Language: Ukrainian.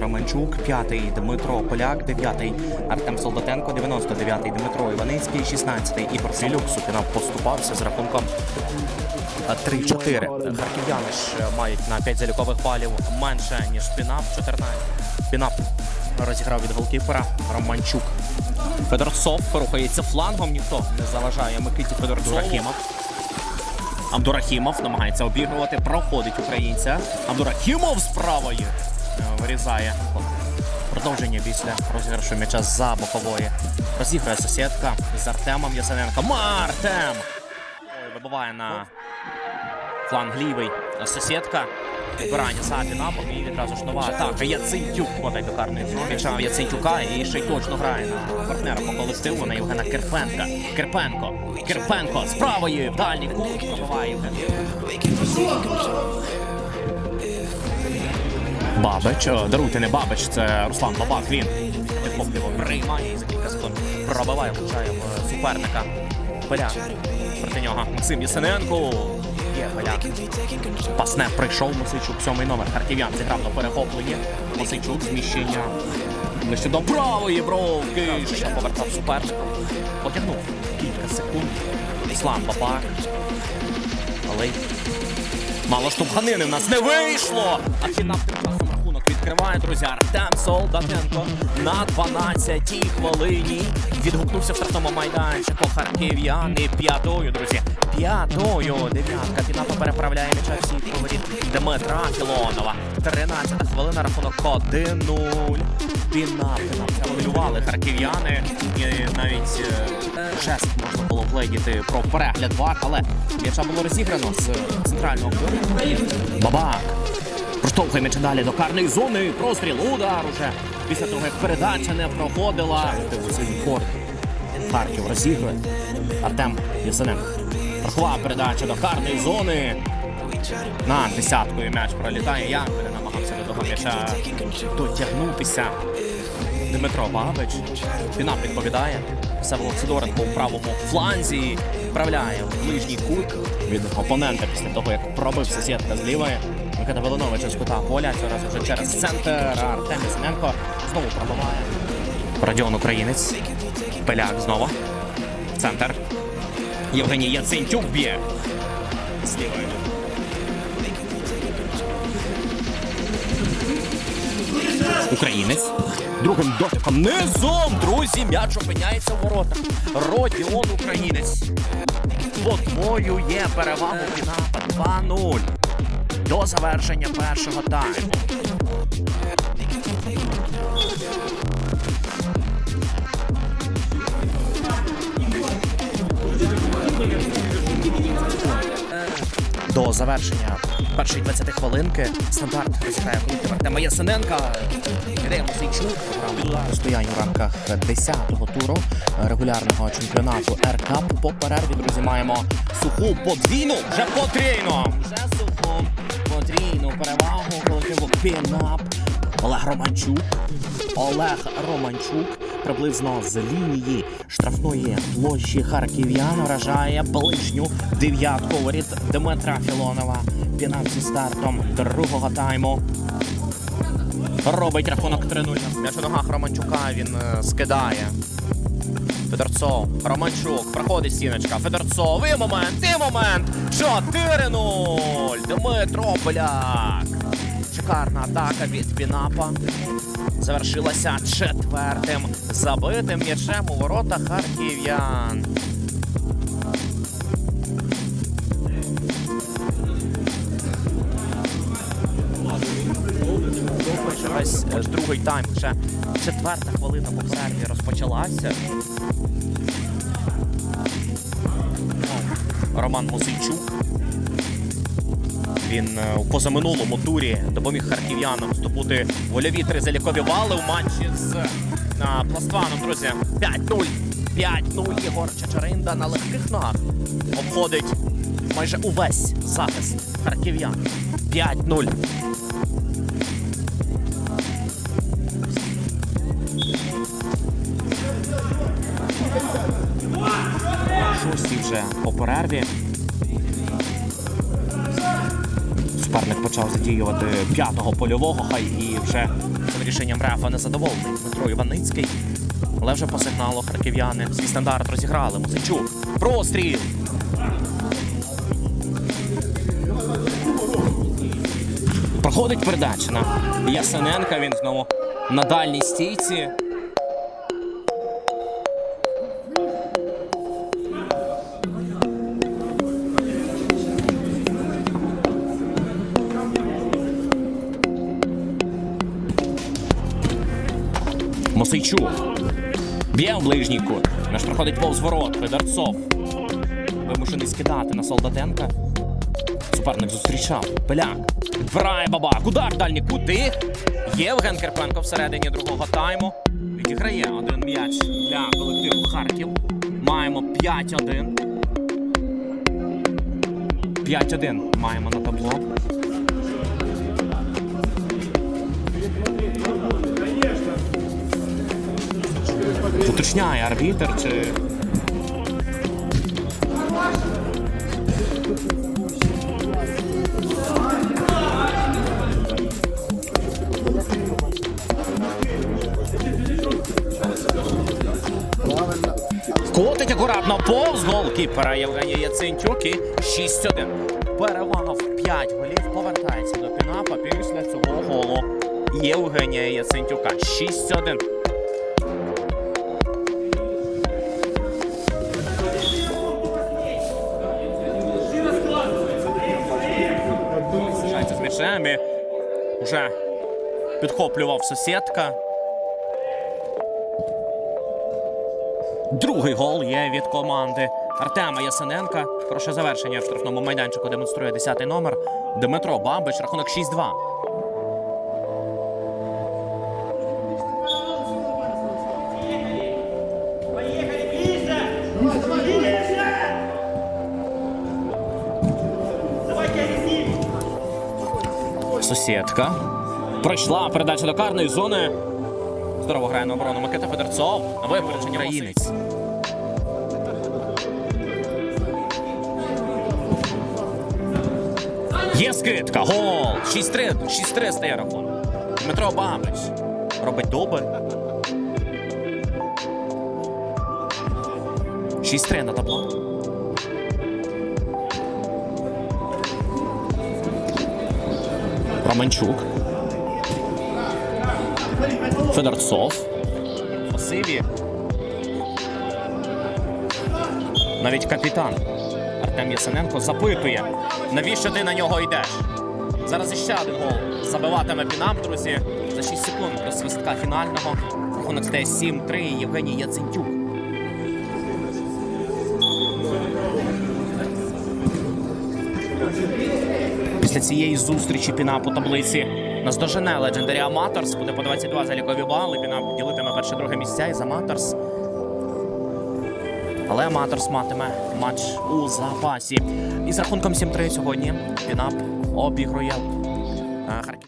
Романчук, п'ятий Дмитро Поляк, дев'ятий Артем Солдатенко, 99-й Дмитро Іваницький, 16-й Ігор Філюк. Сукінов поступався з рахунком е, 3-4. Харків'яни ж е, мають на 5 залікових балів менше, ніж Пінап, 14. Пінап розіграв від голкіпера Романчук. Федорцов рухається флангом, ніхто не заважає Микиті Федорцову. Рахімов. Абдурахімов намагається обігрувати, проходить українця. Абдурахімов з правої е, вирізає. Продовження після розіграшу м'яча за бокової. Розіграє сусідка з Артемом Ясененко. Мартем! Вибиває на фланг лівий сусідка. Підбирання за пінапом і відразу ж нова атака. Яцентюк подає до карної. М'яча Яцентюка і ще й точно грає на партнера по колективу на Євгена Кирпенка. Кирпенко. Кирпенко з правої в дальній кут пробиває Євген. Бабич, даруйте не Бабич, це Руслан Бабак. Він підхопливо приймає і за кілька секунд пробиває, влучає в суперника. Поляк. Проти нього Максим Ясененко. Є поляк. Пасне прийшов Мосичук, сьомий номер. Харків'ян зіграв на перехопленні. Мосичук зміщення. Ближче до правої бровки. Ще повертав суперника. Потягнув кілька секунд. Руслан Бабак. Але Мало штовханини в нас не вийшло. А рахунок відкриває, друзі. Артем Солдатенко на 12-й хвилині. Відгукнувся в штрафному майданчику харків'яни п'ятою, друзі. П'ятою. Дев'ятка. Пінапа переправляє м'яча всі поворіт Дмитра Філонова. 13-та хвилина, рахунок 1-0. Пінап, пінап. Хвилювали харків'яни. І навіть е, жест можна було вгледіти про перегляд вар, але м'яча було розіграно з центрального. Бабак. Проштовхує м'яча далі до карної зони. Простріл, удар уже. Після того, як передача не проходила. Харків розігрує. Артем Ясененко. Рахова передача до карної зони. На десяткою м'яч пролітає. Янкель намагався до того м'яча дотягнутися. Дмитро Бабич. Фінап відповідає. Всеволод Сидоренко у правому фланзі. Вправляє в ближній кут від опонента після того, як пробив сусідка з лівої. Микита Велонович з кута поля. Цього разу вже через центр. Артем Ясененко знову пробиває. Радіон Українець. Пеляк знову. Центр. Євгеній Яцентюк б'є. З. Українець. Другим дотиком низом, друзі, м'яч опиняється в воротах. Родіон Українець. Подвоює перевагу Пінапа 2-0. До завершення першого тайму. До завершення першої 20 хвилинки стандарт розіграє колектив Артема Ясененка. Ідея Мосейчук стоянь у рамках 10-го туру регулярного чемпіонату РКАП. По перерві, друзі, маємо суху подвійну, вже потрійну. Вже суху потрійну перевагу колективу Пінап. Олег Романчук. Олег Романчук приблизно з лінії штрафної площі харків'ян вражає ближню дев'ятку воріт Дмитра Філонова. Пінап зі стартом другого тайму. Робить рахунок 3-0. М'яч у ногах Романчука він е, скидає. Федорцов, Романчук, проходить стіночка. Федорцов, і момент, і момент. 4-0. Дмитро Поляк. Шикарна атака від Пінапа. Завершилася четвертим забитим м'ячем у ворота харків'ян. Другий тайм. Вже четверта хвилина по перерві розпочалася. Роман Мосейчук. Він е, у позаминулому турі допоміг харків'янам здобути вольові три залікові бали в матчі з е, Пластваном, друзі. 5-0. 5-0 Єгор Чачаринда на легких ногах обходить майже увесь захист харків'ян. 5-0. Перерві. Суперник почав задіювати п'ятого польового, хай і вже цим рішенням рефа не задоволений Дмитро Іваницький. Але вже по сигналу харків'яни свій стандарт розіграли. Мусичук. Простріл. Проходить передача на Ясененка. Він знову на дальній стійці. Мосейчук. Б'є в ближній кут. Наш проходить повз ворот. Федорцов. Вимушений скидати на Солдатенка. Суперник зустрічав. Пеляк. Врає бабак. Удар в дальні кути. Євген Керпенко всередині другого тайму. Відіграє один м'яч для колективу Харків. Маємо 5-1. 5-1 маємо на табло. Уточняє арбітер чи. Котить акуратно повз голкіпера Євгенія Яцинтюк і 6-1. Перевага в 5 голів повертається до Пінапа після цього голу Євгенія Яцинтюка. 6-1. Залишається з м'ячем і Уже підхоплював сусідка. Другий гол є від команди Артема Ясененка. Хороше завершення в штрафному майданчику демонструє 10-й номер. Дмитро Бабич, рахунок 6-2. Сусідка. Пройшла передача до карної зони. Здорово грає на оборону Микита Федорцов. Випередження українець. Є скидка. Гол. 6-3. 6-3 стає рахунок. Дмитро Бабич робить дубль. 6-3 на табло. Романчук. Федорцов. Пасиві. Навіть капітан Артем Ясененко запитує, навіщо ти на нього йдеш? Зараз іще один гол. Забиватиме Пінам, друзі, за 6 секунд до свистка фінального. Рахунок стає 7-3. Євгеній Яцентюк. Після цієї зустрічі Пінап у таблиці наздожене Legendary Аматорс. Буде по 22 залікові бали. Пінап ділитиме перше-друге місця із Amateurs. Але Аматорс матиме матч у запасі. І з рахунком 7-3 сьогодні Пінап обігрує е, Харків.